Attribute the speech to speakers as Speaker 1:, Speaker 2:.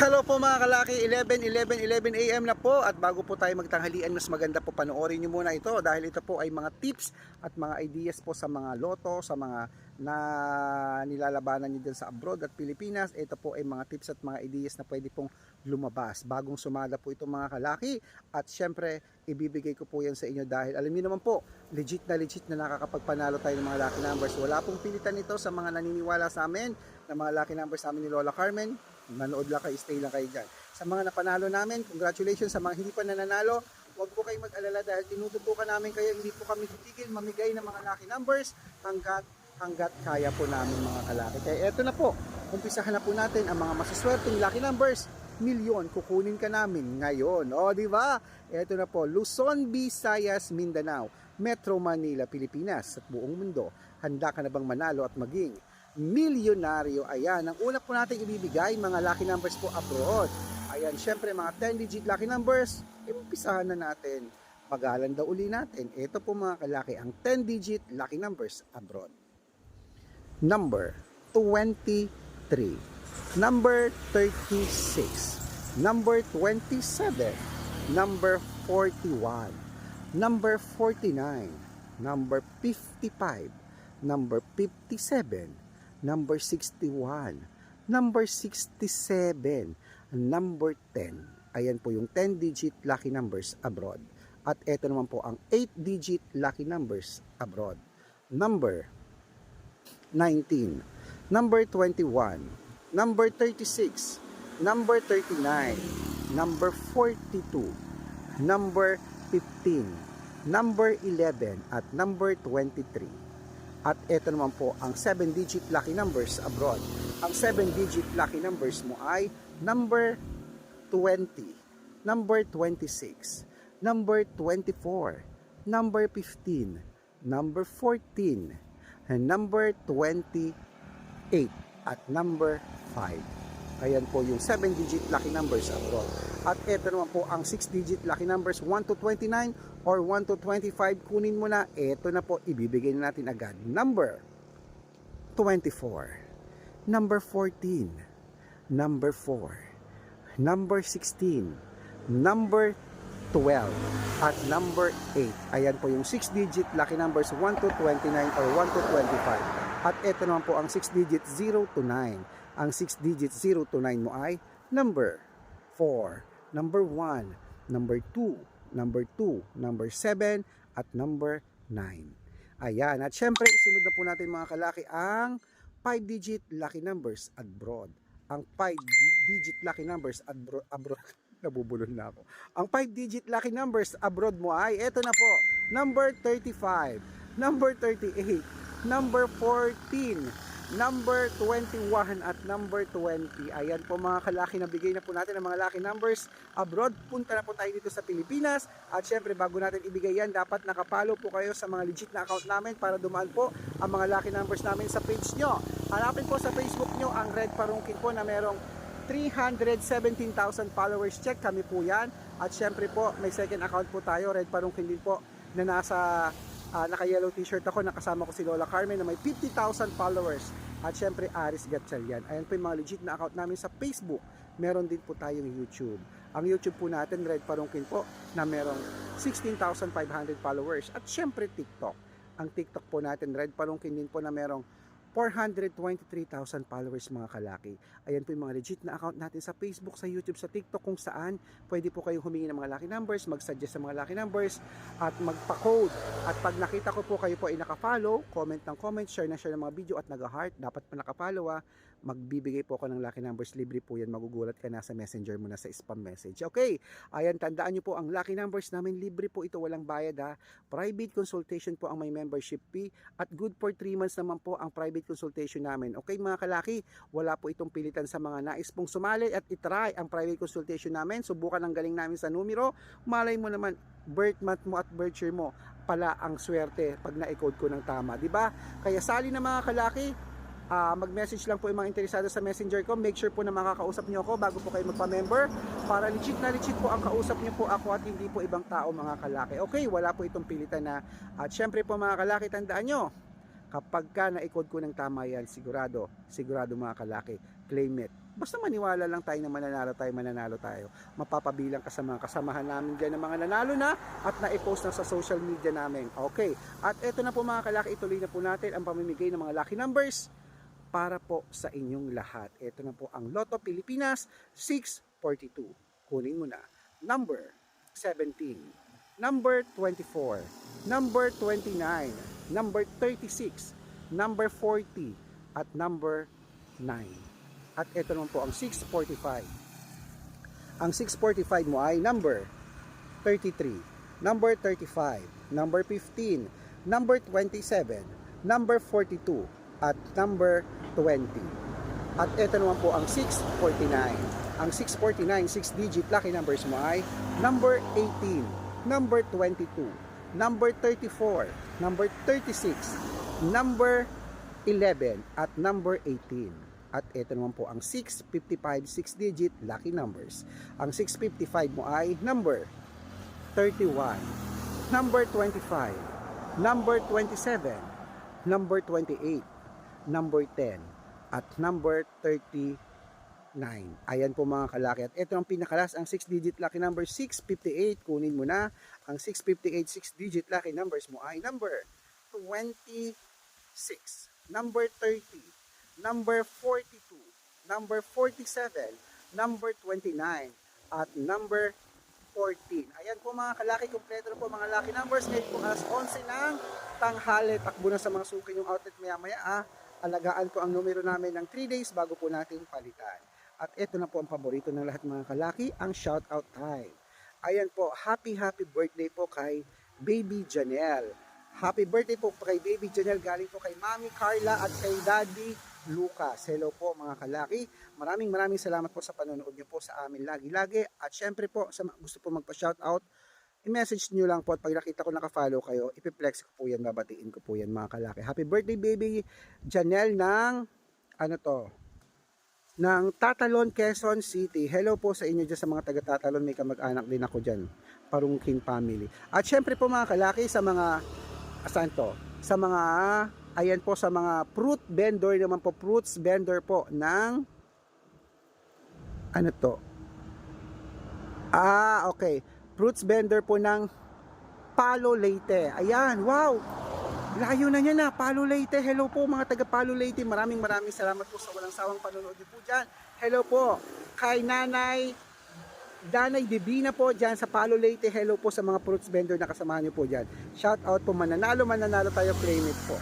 Speaker 1: Hello po mga kalaki, 11, 11, 11 a.m. na po at bago po tayo magtanghalian mas maganda po panoorin nyo muna ito dahil ito po ay mga tips at mga ideas po sa mga loto, sa mga na nilalabanan nyo dyan sa abroad at Pilipinas. Ito po ay mga tips at mga ideas na pwede pong lumabas. Bagong sumada po ito mga kalaki at syempre ibibigay ko po yan sa inyo dahil alam niyo naman po, legit na legit na nakakapagpanalo tayo ng mga lucky numbers. Wala pong pilitan ito sa mga naniniwala sa amin ng mga lucky numbers sa amin ni Lola Carmen manood lang kayo, stay lang kayo dyan. Sa mga napanalo namin, congratulations. Sa mga hindi pa nananalo, huwag po kayong mag-alala dahil tinututukan namin kayo, hindi po kami titigil mamigay ng mga lucky numbers hanggat hanggat kaya po namin mga kalaki. Kaya eto na po, umpisahan na po natin ang mga masaswerteng lucky numbers. Milyon, kukunin ka namin ngayon. O, di ba? Eto na po, Luzon, Visayas, Mindanao, Metro Manila, Pilipinas, at buong mundo. Handa ka na bang manalo at maging milyonaryo. Ayan, ang una po natin ibibigay, mga lucky numbers po abroad. Ayan, syempre mga 10-digit lucky numbers, impisahan na natin. Pagalan daw uli natin. Ito po mga kalaki, ang 10-digit lucky numbers abroad. Number 23. Number 36. Number 27. Number 41. Number 49. Number 55. Number 57 number 61, number 67, number 10. Ayan po yung 10-digit lucky numbers abroad. At ito naman po ang 8-digit lucky numbers abroad. Number 19, number 21, number 36, number 39, number 42, number 15, number 11, at number 23. At ito naman po ang 7-digit lucky numbers abroad. Ang 7-digit lucky numbers mo ay number 20, number 26, number 24, number 15, number 14, and number 28, at number 5. Ayan po yung 7-digit lucky numbers abroad. At ito naman po ang 6-digit lucky numbers 1 to 29 or 1 to 25. Kunin mo na. Ito na po, ibibigay na natin agad. Number 24. Number 14. Number 4. Number 16. Number 12 at number 8. Ayan po yung 6-digit lucky numbers 1 to 29 or 1 to 25. At ito naman po ang 6-digit 0 to 9 ang 6 digits 0 to 9 mo ay number 4, number 1, number 2, number 2, number 7, at number 9. Ayan, at syempre isunod na po natin mga kalaki ang 5 digit lucky numbers abroad. Ang 5 digit lucky numbers abroad, abroad nabubulol na ako. Ang 5 digit lucky numbers abroad mo ay eto na po, number 35, number 38, number 14, number 21 at number 20. Ayan po mga kalaki na bigay na po natin ang mga lucky numbers abroad. Punta na po tayo dito sa Pilipinas. At syempre bago natin ibigay yan, dapat nakapalo po kayo sa mga legit na account namin para dumaan po ang mga lucky numbers namin sa page nyo. Hanapin po sa Facebook nyo ang Red Parungkin po na merong 317,000 followers check kami po yan at syempre po may second account po tayo Red Parungkin din po na nasa uh, naka-yellow t-shirt ako, nakasama ko si Lola Carmen na may 50,000 followers. At syempre, Aris Gatchalian. Ayan po yung mga legit na account namin sa Facebook. Meron din po tayong YouTube. Ang YouTube po natin, Red Parungkin po, na merong 16,500 followers. At syempre, TikTok. Ang TikTok po natin, Red Parungkin din po na merong 423,000 followers mga kalaki. Ayan po yung mga legit na account natin sa Facebook, sa YouTube, sa TikTok kung saan pwede po kayong humingi ng mga lucky numbers, mag-suggest sa mga lucky numbers at magpa-code. At pag nakita ko po kayo po ay naka-follow, comment ng comment, share na share ng mga video at nag-heart, dapat pa naka-follow ah magbibigay po ako ng lucky numbers libre po yan magugulat ka na sa messenger mo na sa spam message. Okay ayan tandaan nyo po ang lucky numbers namin libre po ito walang bayad ha. Private consultation po ang may membership fee at good for 3 months naman po ang private consultation namin. Okay mga kalaki wala po itong pilitan sa mga nais pong sumali at itry ang private consultation namin. Subukan ang galing namin sa numero. Malay mo naman birth month mo at birth year mo pala ang swerte pag na-code ko ng tama di ba? Kaya sali na mga kalaki uh, mag-message lang po yung mga interesado sa messenger ko. Make sure po na makakausap niyo ako bago po kayo magpa-member para legit na legit po ang kausap niyo po ako at hindi po ibang tao mga kalaki. Okay, wala po itong pilitan na at syempre po mga kalaki, tandaan nyo, kapag ka na-code ko ng tama yan, sigurado, sigurado mga kalaki, claim it Basta maniwala lang tayo na mananalo tayo, mananalo tayo. Mapapabilang ka sa mga kasamahan namin dyan ng mga nanalo na at na-post na sa social media namin. Okay. At eto na po mga kalaki, ituloy na po natin ang pamimigay ng mga lucky numbers para po sa inyong lahat. Ito na po ang Lotto Pilipinas 642. Kunin mo na. Number 17. Number 24. Number 29. Number 36. Number 40. At number 9. At ito naman po ang 645. Ang 645 mo ay number 33, number 35, number 15, number 27, number 42, at number 20. At ito naman po ang 649. Ang 649, 6-digit lucky numbers mo ay number 18, number 22, number 34, number 36, number 11, at number 18. At ito naman po ang 655 6-digit lucky numbers. Ang 655 mo ay number 31, number 25, number 27, number 28, number 10, at number 39. Ayan po mga kalaki. At ito ang pinakalas, ang 6-digit lucky number 658. Kunin mo na. Ang 658 6-digit lucky numbers mo ay number 26, number 30, number 42, number 47, number 29, at number 14. Ayan po mga kalaki, kompleto na po mga lucky numbers. Ngayon po alas 11 ng tanghali. Takbo na sa mga suki yung outlet maya maya. Ah. Alagaan po ang numero namin ng 3 days bago po natin palitan. At ito na po ang paborito ng lahat mga kalaki, ang shout out time. Ayan po, happy happy birthday po kay Baby Janelle. Happy birthday po kay Baby Janelle. Galing po kay Mami Carla at kay Daddy Lucas. Hello po mga kalaki. Maraming maraming salamat po sa panonood niyo po sa amin lagi-lagi. At syempre po, sa gusto po magpa-shoutout, i-message niyo lang po at pag nakita ko naka-follow kayo, ipiplex ko po yan, babatiin ko po yan mga kalaki. Happy birthday baby Janelle ng, ano to, ng Tatalon, Quezon City. Hello po sa inyo dyan sa mga taga-Tatalon. May kamag-anak din ako dyan. Parungkin family. At syempre po mga kalaki sa mga, saan to? Sa mga, ayan po sa mga fruit vendor naman po, fruits vendor po ng, ano to? Ah, okay. Fruits vendor po ng Palo Leyte. Ayan, wow! Layo na niya na, Palo Leyte. Hello po mga taga Palo Leyte. Maraming maraming salamat po sa walang sawang panonood po dyan. Hello po kay Nanay Danay Divina po dyan sa Palo Leyte. Hello po sa mga fruits vendor na kasamahan niyo po dyan. Shout out po mananalo, mananalo tayo, claim it po.